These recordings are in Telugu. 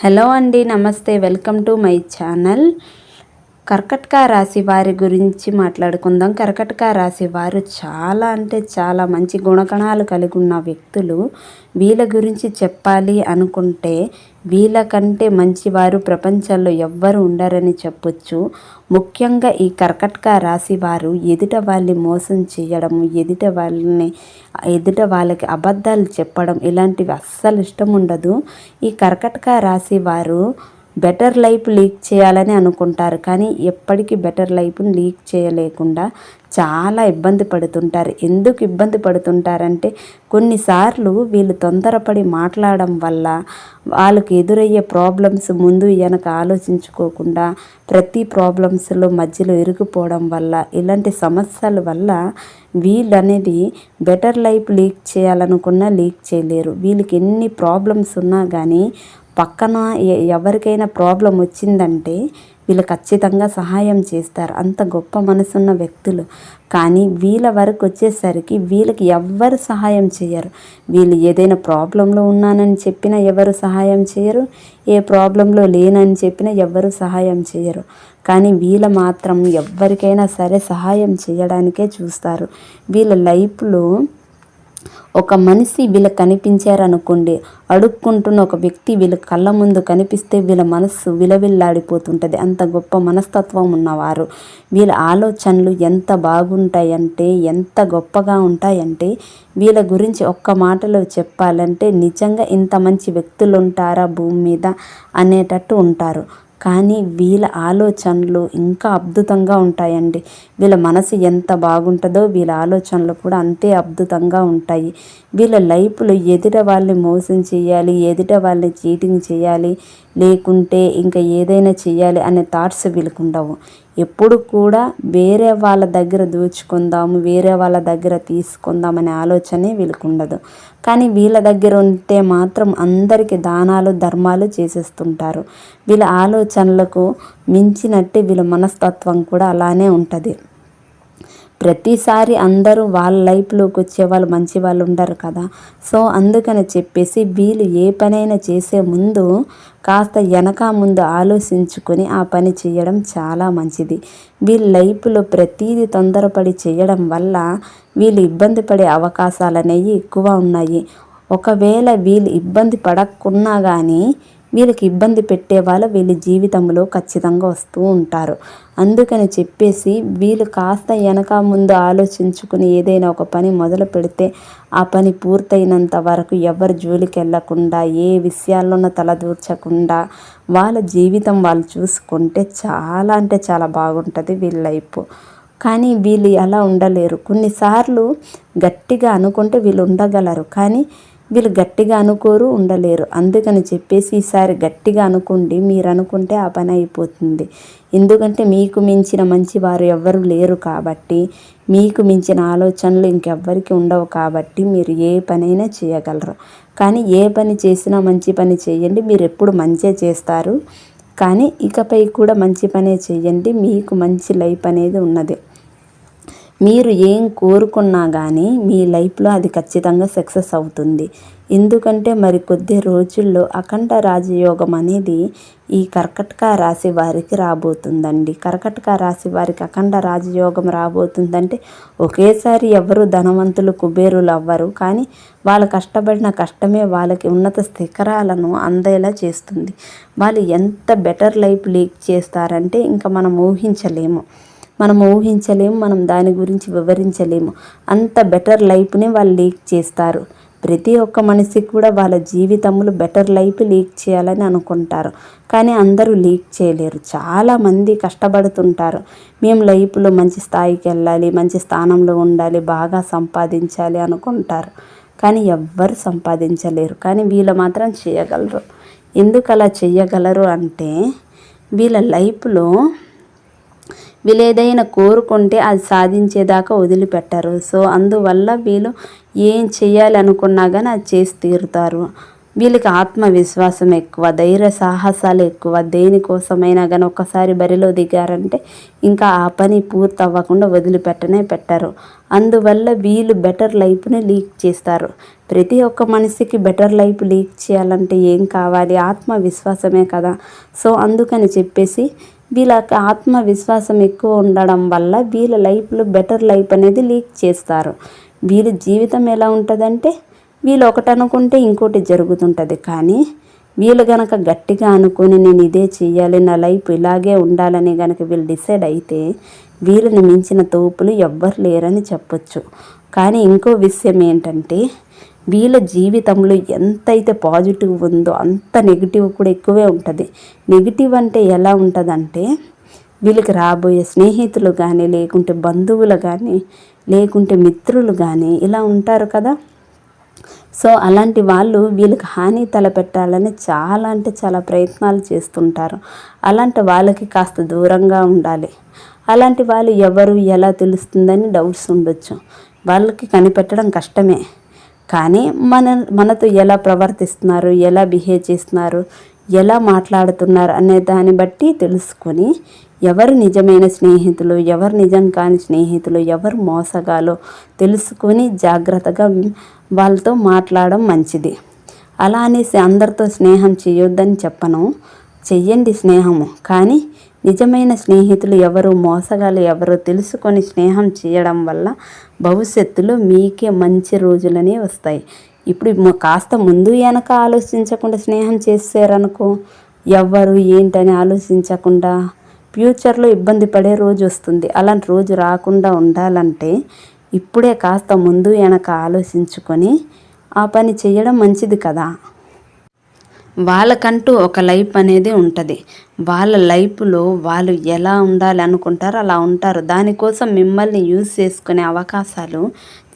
హలో అండి నమస్తే వెల్కమ్ టు మై ఛానల్. కర్కటక రాశి వారి గురించి మాట్లాడుకుందాం. కర్కటక రాశి వారు చాలా అంటే చాలా మంచి గుణగణాలు కలిగి ఉన్న వ్యక్తులు. వీళ్ళ గురించి చెప్పాలి అనుకుంటే వీళ్ళకంటే మంచివారు ప్రపంచంలో ఎవ్వరు ఉండరని చెప్పొచ్చు. ముఖ్యంగా ఈ కర్కటక రాశి వారు ఎదుట వాళ్ళని మోసం చేయడము ఎదుట వాళ్ళని ఎదుట వాళ్ళకి అబద్ధాలు చెప్పడం ఇలాంటివి అస్సలు ఇష్టం ఉండదు. ఈ కర్కటక రాశి వారు బెటర్ లైఫ్ లీక్ చేయాలని అనుకుంటారు. కానీ ఎప్పటికీ బెటర్ లైఫ్ని లీక్ చేయలేకుండా చాలా ఇబ్బంది పడుతుంటారు. ఎందుకు ఇబ్బంది పడుతుంటారంటే కొన్నిసార్లు వీళ్ళు తొందరపడి మాట్లాడడం వల్ల వాళ్ళకి ఎదురయ్యే ప్రాబ్లమ్స్ ముందు వెనక ఆలోచించుకోకుండా ప్రతి ప్రాబ్లమ్స్లో మధ్యలో ఇరుకుపోవడం వల్ల ఇలాంటి సమస్యల వల్ల వీళ్ళు అనేది బెటర్ లైఫ్ లీక్ చేయాలనుకున్నా లీక్ చేయలేరు. వీళ్ళకి ఎన్ని ప్రాబ్లమ్స్ ఉన్నా కానీ పక్కన ఎవరికైనా ప్రాబ్లం వచ్చిందంటే వీళ్ళు ఖచ్చితంగా సహాయం చేస్తారు. అంత గొప్ప మనసున్న వ్యక్తులు. కానీ వీళ్ళ వరకు వచ్చేసరికి వీళ్ళకి ఎవ్వరు సహాయం చేయరు. వీళ్ళు ఏదైనా ప్రాబ్లంలో ఉన్నానని చెప్పినా ఎవరు సహాయం చేయరు. ఏ ప్రాబ్లంలో లేనని చెప్పినా ఎవరు సహాయం చేయరు. కానీ వీళ్ళ మాత్రం ఎవరికైనా సరే సహాయం చేయడానికే చూస్తారు. వీళ్ళ లైఫ్లో ఒక మనిషి వీళ్ళ కనిపించారనుకోండి అడుక్కుంటున్న ఒక వ్యక్తి వీళ్ళ కళ్ళ ముందు కనిపిస్తే వీళ్ళ మనస్సు విలవిల్లాడిపోతుంటుంది. అంత గొప్ప మనస్తత్వం ఉన్నవారు. వీళ్ళ ఆలోచనలు ఎంత బాగుంటాయంటే ఎంత గొప్పగా ఉంటాయంటే వీళ్ళ గురించి ఒక్క మాటలో చెప్పాలంటే నిజంగా ఇంత మంచి వ్యక్తులు ఉంటారా భూమి మీద అనేటట్టు ఉంటారు. కానీ వీళ్ళ ఆలోచనలు ఇంకా అద్భుతంగా ఉంటాయండి. వీళ్ళ మనసు ఎంత బాగుంటుందో వీళ్ళ ఆలోచనలు కూడా అంతే అద్భుతంగా ఉంటాయి. వీళ్ళ లైఫ్లో ఎదుట వాళ్ళని మోసం చేయాలి ఎదుట వాళ్ళని చీటింగ్ చేయాలి లేకుంటే ఇంకా ఏదైనా చేయాలి అనే థాట్స్ వీళ్ళకు ఉండవు. ఎప్పుడు కూడా వేరే వాళ్ళ దగ్గర దోచుకుందాము వేరే వాళ్ళ దగ్గర తీసుకుందాం అనే ఆలోచనే వీళ్ళకు ఉండదు. కానీ వీళ్ళ దగ్గర ఉంటే మాత్రం అందరికీ దానాలు ధర్మాలు చేసేస్తుంటారు. వీళ్ళ ఆలోచనలకు మించినట్టే వీళ్ళ మనస్తత్వం కూడా అలానే ఉంటుంది. ప్రతిసారి అందరూ వాళ్ళ లైఫ్లోకి వచ్చే వాళ్ళు మంచి వాళ్ళు ఉండరు కదా. సో అందుకని చెప్పేసి వీళ్ళు ఏ పనైనా చేసే ముందు కాస్త వెనక ముందు ఆలోచించుకొని ఆ పని చేయడం చాలా మంచిది. వీళ్ళ లైఫ్లో ప్రతీది తొందరపడి చేయడం వల్ల వీళ్ళు ఇబ్బంది పడే అవకాశాలు అనేవి ఎక్కువ ఉన్నాయి. ఒకవేళ వీళ్ళు ఇబ్బంది పడకున్నా కానీ వీళ్ళకి ఇబ్బంది పెట్టే వాళ్ళు వీళ్ళ జీవితంలో ఖచ్చితంగా వస్తూ ఉంటారు. అందుకని చెప్పేసి వీళ్ళు కాస్త వెనక ముందు ఆలోచించుకుని ఏదైనా ఒక పని మొదలు పెడితే ఆ పని పూర్తయినంత వరకు ఎవరు జోలికి వెళ్ళకుండా ఏ విషయాల్లోనూ తలదూర్చకుండా వాళ్ళ జీవితం వాళ్ళు చూసుకుంటే చాలా అంటే చాలా బాగుంటుంది వీళ్ళ లైఫ్. కానీ వీళ్ళు అలా ఉండలేరు. కొన్నిసార్లు గట్టిగా అనుకుంటే వీళ్ళు ఉండగలరు. కానీ వీళ్ళు గట్టిగా అనుకోరు ఉండలేరు. అందుకని చెప్పేసి ఈసారి గట్టిగా అనుకోండి మీరు అనుకుంటే ఆ పని అయిపోతుంది. ఎందుకంటే మీకు మించిన మంచి వారు ఎవ్వరు లేరు కాబట్టి మీకు మించిన ఆలోచనలు ఇంకెవ్వరికి ఉండవు కాబట్టి మీరు ఏ పనైనా చేయగలరు. కానీ ఏ పని చేసినా మంచి పని చేయండి మీరు ఎప్పుడు మంచిగా చేస్తారు. కానీ ఇకపై కూడా మంచి పనే చేయండి మీకు మంచి లైఫ్ అనేది ఉన్నది. మీరు ఏం కోరుకున్నా కానీ మీ లైఫ్లో అది ఖచ్చితంగా సక్సెస్ అవుతుంది. ఎందుకంటే మరి కొద్ది రోజుల్లో అఖండ రాజయోగం అనేది ఈ కర్కటక రాశి వారికి రాబోతుందండి. కర్కటక రాశి వారికి అఖండ రాజయోగం రాబోతుందంటే ఒకేసారి ఎవరు ధనవంతులు కుబేరులు అవ్వరు. కానీ వాళ్ళు కష్టపడిన కష్టమే వాళ్ళకి ఉన్నత శిఖరాలను అందేలా చేస్తుంది. వాళ్ళు ఎంత బెటర్ లైఫ్ లీక్ చేస్తారంటే ఇంకా మనం ఊహించలేము. మనం ఊహించలేము మనం దాని గురించి వివరించలేము. అంత బెటర్ లైఫ్ని వాళ్ళు లీక్ చేస్తారు. ప్రతి ఒక్క మనిషికి కూడా వాళ్ళ జీవితంలో బెటర్ లైఫ్ లీక్ చేయాలని అనుకుంటారు. కానీ అందరూ లీక్ చేయలేరు. చాలామంది కష్టపడుతుంటారు. మేము లైఫ్లో మంచి స్థాయికి వెళ్ళాలి మంచి స్థానంలో ఉండాలి బాగా సంపాదించాలి అనుకుంటారు. కానీ ఎవ్వరు సంపాదించలేరు. కానీ వీళ్ళు మాత్రం చేయగలరు. ఎందుకు అలా చేయగలరు అంటే వీళ్ళ లైఫ్లో వీళ్ళు ఏదైనా కోరుకుంటే అది సాధించేదాకా వదిలిపెట్టరు. సో అందువల్ల వీళ్ళు ఏం చేయాలి అనుకున్నా కానీ అది చేసి తీరుతారు. వీళ్ళకి ఆత్మవిశ్వాసం ఎక్కువ ధైర్య సాహసాలు ఎక్కువ. దేనికోసమైనా కానీ ఒక్కసారి బరిలో దిగారంటే ఇంకా ఆ పని పూర్తి అవ్వకుండా వదిలిపెట్టనే పెట్టరు. అందువల్ల వీళ్ళు బెటర్ లైఫ్ని లీక్ చేస్తారు. ప్రతి ఒక్క మనిషికి బెటర్ లైఫ్ లీక్ చేయాలంటే ఏం కావాలి? ఆత్మవిశ్వాసమే కదా. సో అందుకని చెప్పేసి వీళ్ళకి ఆత్మవిశ్వాసం ఎక్కువ ఉండడం వల్ల వీళ్ళ లైఫ్లో బెటర్ లైఫ్ అనేది లీక్ చేస్తారు. వీళ్ళ జీవితం ఎలా ఉంటుందంటే వీళ్ళు ఒకటి అనుకుంటే ఇంకోటి జరుగుతుంటుంది. కానీ వీళ్ళు గనక గట్టిగా అనుకుని నేను ఇదే చేయాలి నా లైఫ్ ఇలాగే ఉండాలని గనక వీళ్ళు డిసైడ్ అయితే వీళ్ళని మించిన తోపులు ఎవ్వరు లేరని చెప్పొచ్చు. కానీ ఇంకో విషయం ఏంటంటే వీళ్ళ జీవితంలో ఎంతైతే పాజిటివ్ ఉందో అంత నెగిటివ్ కూడా ఎక్కువే ఉంటుంది. నెగిటివ్ అంటే ఎలా ఉంటుందంటే వీళ్ళకి రాబోయే స్నేహితులు కానీ లేకుంటే బంధువులు కానీ లేకుంటే మిత్రులు కానీ ఇలా ఉంటారు కదా. సో అలాంటి వాళ్ళు వీళ్ళకి హాని తలపెట్టాలని చాలా అంటే చాలా ప్రయత్నాలు చేస్తుంటారు. అలాంటి వాళ్ళకి కాస్త దూరంగా ఉండాలి. అలాంటి వాళ్ళు ఎవరు ఎలా తెలుస్తుందని డౌట్స్ ఉండొచ్చు. వాళ్ళకి కనిపెట్టడం కష్టమే. కానీ మన మనతో ఎలా ప్రవర్తిస్తున్నారు ఎలా బిహేవ్ చేస్తున్నారు ఎలా మాట్లాడుతున్నారు అనే దాన్ని బట్టి తెలుసుకొని ఎవరు నిజమైన స్నేహితులు ఎవరు నిజం కాని స్నేహితులు ఎవరు మోసగాలో తెలుసుకొని జాగ్రత్తగా వాళ్ళతో మాట్లాడడం మంచిది. అలా అనేసి అందరితో స్నేహం చేయొద్దని చెప్పను. చెయ్యండి స్నేహము. కానీ నిజమైన స్నేహితులు ఎవరు మోసగాలు ఎవరు తెలుసుకొని స్నేహం చేయడం వల్ల భవిష్యత్తులో మీకే మంచి రోజులనే వస్తాయి. ఇప్పుడు కాస్త ముందు వెనక ఆలోచించకుండా స్నేహం చేసారనుకో ఎవరు ఏంటని ఆలోచించకుండా ఫ్యూచర్లో ఇబ్బంది పడే రోజు వస్తుంది. అలాంటి రోజు రాకుండా ఉండాలంటే ఇప్పుడే కాస్త ముందు వెనక ఆలోచించుకొని ఆ పని చేయడం మంచిది కదా. వాళ్ళకంటూ ఒక లైఫ్ అనేది ఉంటుంది. వాళ్ళ లైఫ్లో వాళ్ళు ఎలా ఉండాలి అనుకుంటారో అలా ఉంటారు. దానికోసం మిమ్మల్ని యూజ్ చేసుకునే అవకాశాలు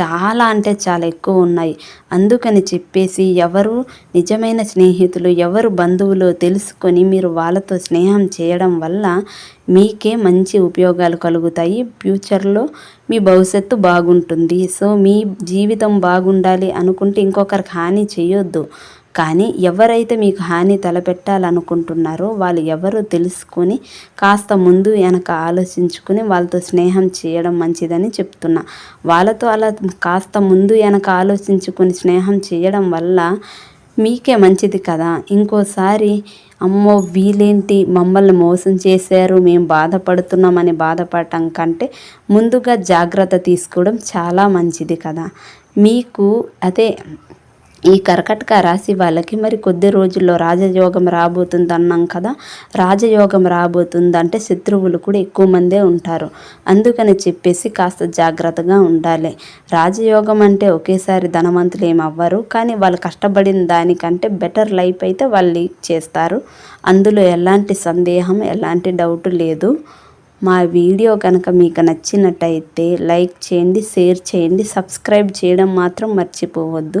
చాలా అంటే చాలా ఎక్కువ ఉన్నాయి. అందుకని చెప్పేసి ఎవరు నిజమైన స్నేహితులు ఎవరు బంధువులు తెలుసుకొని మీరు వాళ్ళతో స్నేహం చేయడం వల్ల మీకే మంచి ఉపయోగాలు కలుగుతాయి. ఫ్యూచర్లో మీ భవిష్యత్తు బాగుంటుంది. సో మీ జీవితం బాగుండాలి అనుకుంటే ఇంకొకరికి హాని చేయొద్దు. కానీ ఎవరైతే మీకు హాని తలపెట్టాలనుకుంటున్నారో వాళ్ళు ఎవరో తెలుసుకొని కాస్త ముందు వెనక ఆలోచించుకుని వాళ్ళతో స్నేహం చేయడం మంచిదని చెప్తున్నా. వాళ్ళతో అలా కాస్త ముందు వెనక ఆలోచించుకొని స్నేహం చేయడం వల్ల మీకే మంచిది కదా. ఇంకోసారి అమ్మో వీలేంటి? మమ్మల్ని మోసం చేశారు మేము బాధపడుతున్నామని బాధపడటం కంటే ముందుగా జాగ్రత్త తీసుకోవడం చాలా మంచిది కదా. మీకు అదే ఈ కర్కటక రాశి వాళ్ళకి మరి కొద్ది రోజుల్లో రాజయోగం రాబోతుంది అన్నాం కదా. రాజయోగం రాబోతుంది అంటే శత్రువులు కూడా ఎక్కువ మందే ఉంటారు. అందుకని చెప్పేసి కాస్త జాగ్రత్తగా ఉండాలి. రాజయోగం అంటే ఒకేసారి ధనవంతులు ఏమి అవ్వరు. కానీ వాళ్ళు కష్టపడిన దానికంటే బెటర్ లైఫ్ అయితే వాళ్ళు చేస్తారు. అందులో ఎలాంటి సందేహం ఎలాంటి డౌట్ లేదు. మా వీడియో కనుక మీకు నచ్చినట్టయితే లైక్ చేయండి షేర్ చేయండి సబ్స్క్రైబ్ చేయడం మాత్రం మర్చిపోవద్దు.